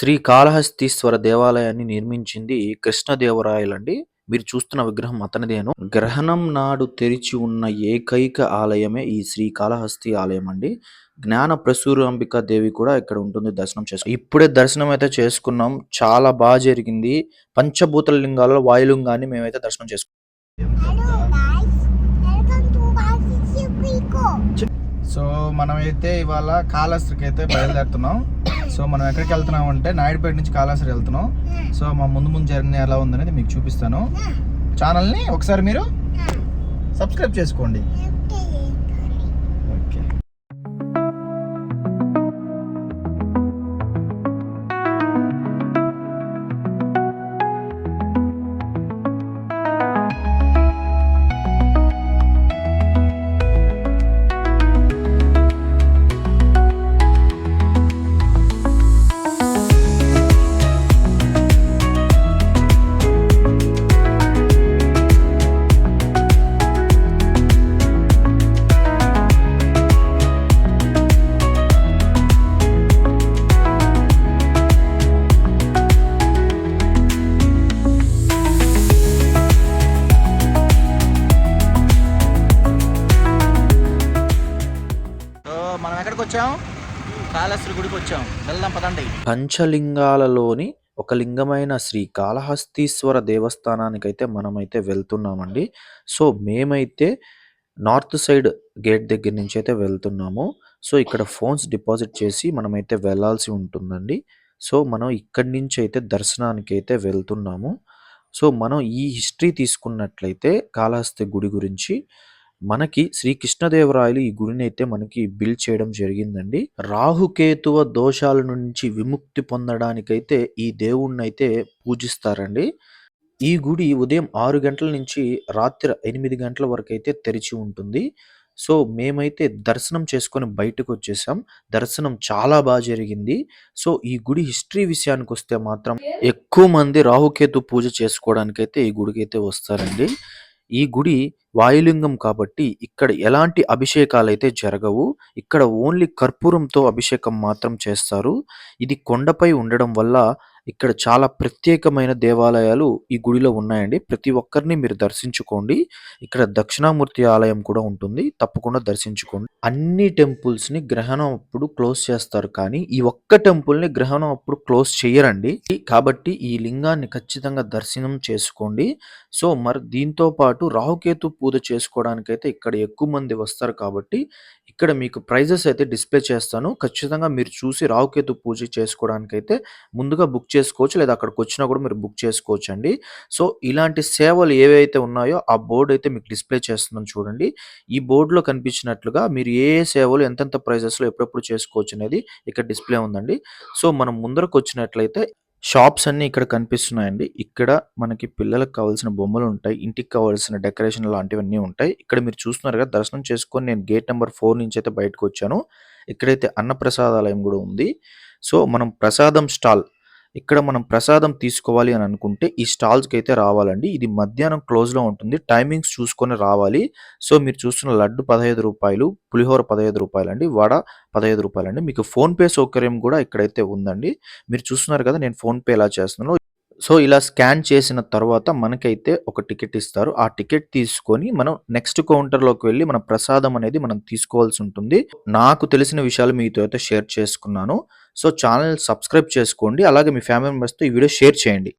శ్రీ కాళహస్తీశ్వర దేవాలయాన్ని నిర్మించింది కృష్ణదేవరాయలండి. మీరు చూస్తున్న విగ్రహం అతనిదేను. గ్రహణం నాడు తెరిచి ఉన్న ఏకైక ఆలయమే ఈ శ్రీ కాళహస్తి ఆలయం అండి. జ్ఞాన ప్రసూరాంబిక దేవి కూడా ఇక్కడ ఉంటుంది దర్శనం చేసుకు ఇప్పుడే దర్శనం అయితే చేసుకున్నాం. చాలా బాగా జరిగింది. పంచభూత లింగాలలో వాయులింగాన్ని మేమైతే దర్శనం చేసుకున్నాం. సో మనమైతే ఇవాళ కాళహస్తికి అయితే బయలుదేరుతున్నాం సో మనం ఎక్కడికి వెళ్తున్నాం అంటే నాయుడుపేట నుంచి కాళహస్తి వెళ్తున్నాం. సో మా ముందు ముందు జర్నీ ఎలా ఉందనేది మీకు చూపిస్తాను. ఛానల్ని ఒకసారి మీరు సబ్స్క్రైబ్ చేసుకోండి. వచ్చాం కాళహస్తి గుడికి వచ్చాం వెళ్దాం పదండి పంచలింగాలలోని ఒక లింగమైన శ్రీ కాళహస్తీశ్వర దేవస్థానానికైతే మనమైతే వెళ్తున్నామండి. సో మేమైతే నార్త్ సైడ్ గేట్ దగ్గర నుంచి అయితే వెళ్తున్నాము. సో ఇక్కడ ఫోన్స్ డిపాజిట్ చేసి మనమైతే వెళ్ళాల్సి ఉంటుందండి. సో మనం ఇక్కడి నుంచి అయితే దర్శనానికి అయితే వెళ్తున్నాము. సో మనం ఈ హిస్టరీ తీసుకున్నట్లయితే కాళహస్తి గుడి గురించి మనకి శ్రీకృష్ణదేవరాయలు ఈ గుడిని అయితే మనకి బిల్డ్ చేయడం జరిగిందండి. రాహుకేతువ దోషాల నుంచి విముక్తి పొందడానికైతే ఈ దేవుణ్ణైతే పూజిస్తారండి. ఈ గుడి ఉదయం ఆరు గంటల నుంచి రాత్రి ఎనిమిది గంటల వరకు అయితే తెరిచి ఉంటుంది. సో మేమైతే దర్శనం చేసుకొని బయటకు వచ్చేసాం దర్శనం చాలా బాగా జరిగింది. సో ఈ గుడి హిస్టరీ విషయానికి వస్తే మాత్రం ఎక్కువ మంది రాహుకేతు పూజ చేసుకోవడానికైతే ఈ గుడికి అయితే వస్తారండి. ఈ గుడి వాయులింగం కాబట్టి ఇక్కడ ఎలాంటి అభిషేకాలైతే జరగవు. ఇక్కడ ఓన్లీ కర్పూరంతో అభిషేకం మాత్రం చేస్తారు. ఇది కొండపై ఉండడం వల్ల ఇక్కడ చాలా ప్రత్యేకమైన దేవాలయాలు ఈ గుడిలో ఉన్నాయండి. ప్రతి ఒక్కరిని మీరు దర్శించుకోండి. ఇక్కడ దక్షిణామూర్తి ఆలయం కూడా ఉంటుంది. తప్పకుండా దర్శించుకోండి. అన్ని టెంపుల్స్‌ని గ్రహణం అప్పుడు క్లోజ్ చేస్తారు కానీ ఈ ఒక్క టెంపుల్‌ని గ్రహణం అప్పుడు క్లోజ్ చెయ్యరండి. కాబట్టి ఈ లింగాన్ని ఖచ్చితంగా దర్శనం చేసుకోండి. సో మరి దీంతో పాటు రాహుకేతు పూజ చేసుకోవడానికైతే ఇక్కడ ఎక్కువ మంది వస్తారు కాబట్టి ఇక్కడ మీకు ప్రైజెస్ అయితే డిస్‌ప్లే చేస్తాను. ఖచ్చితంగా మీరు చూసి రాహుకేతు పూజ చేసుకోవడానికైతే ముందుగా బుక్ చేసుకోవచ్చు. లేదా అక్కడికొచ్చినా కూడా మీరు బుక్ చేసుకోవచ్చు అండి సో ఇలాంటి సేవలు ఏవైతే ఉన్నాయో ఆ బోర్డు అయితే మీకు డిస్‌ప్లే చేస్తుందని చూడండి. ఈ బోర్డులో కనిపించినట్లుగా మీరు ఏ ఏ సేవలు ఎంతెంత ప్రైజెస్‌లో ఎప్పుడెప్పుడు చేసుకోవచ్చనేది ఇక్కడ డిస్‌ప్లే ఉందండి. సో మనం ముందరకు వచ్చినట్లయితే షాప్స్ అన్నీ ఇక్కడ కనిపిస్తున్నాయండి. ఇక్కడ మనకి పిల్లలకు కావాల్సిన బొమ్మలు ఉంటాయి ఇంటికి కావాల్సిన డెకరేషన్ లాంటివన్నీ ఉంటాయి. ఇక్కడ మీరు చూస్తున్నారు కదా! దర్శనం చేసుకొని నేను గేట్ నెంబర్ ఫోర్ నుంచి అయితే బయటకు వచ్చాను ఇక్కడైతే అన్నప్రసాదాలయం కూడా ఉంది. సో మనం ప్రసాదం స్టాల్ ఇక్కడ మనం ప్రసాదం తీసుకోవాలి అని అనుకుంటే ఈ స్టాల్స్‌కైతే రావాలండి. ఇది మధ్యాహ్నం క్లోజ్‌లో ఉంటుంది. టైమింగ్స్ చూసుకొని రావాలి. సో మీరు చూస్తున్న లడ్డు పదహైదు రూపాయలు పులిహోర రూ. 15 అండి. వడ రూ. 15 అండి. మీకు ఫోన్‌పే సౌకర్యం కూడా ఇక్కడైతే ఉందండి. మీరు చూస్తున్నారు కదా! నేను ఫోన్‌పే ఎలా చేస్తున్నానో. సో ఇలా స్కాన్ చేసిన తర్వాత మనకైతే ఒక టికెట్ ఇస్తారు. ఆ టికెట్ తీసుకొని మనం నెక్స్ట్ కౌంటర్‌లోకి వెళ్ళి మన ప్రసాదం అనేది మనం తీసుకోవాల్సి ఉంటుంది. నాకు తెలిసిన విషయాలు మీతో అయితే షేర్ చేసుకున్నాను. సో ఛానల్ సబ్స్క్రైబ్ చేసుకోండి. అలాగే మీ ఫ్యామిలీ మెంబర్స్‌తో ఈ వీడియో షేర్ చేయండి.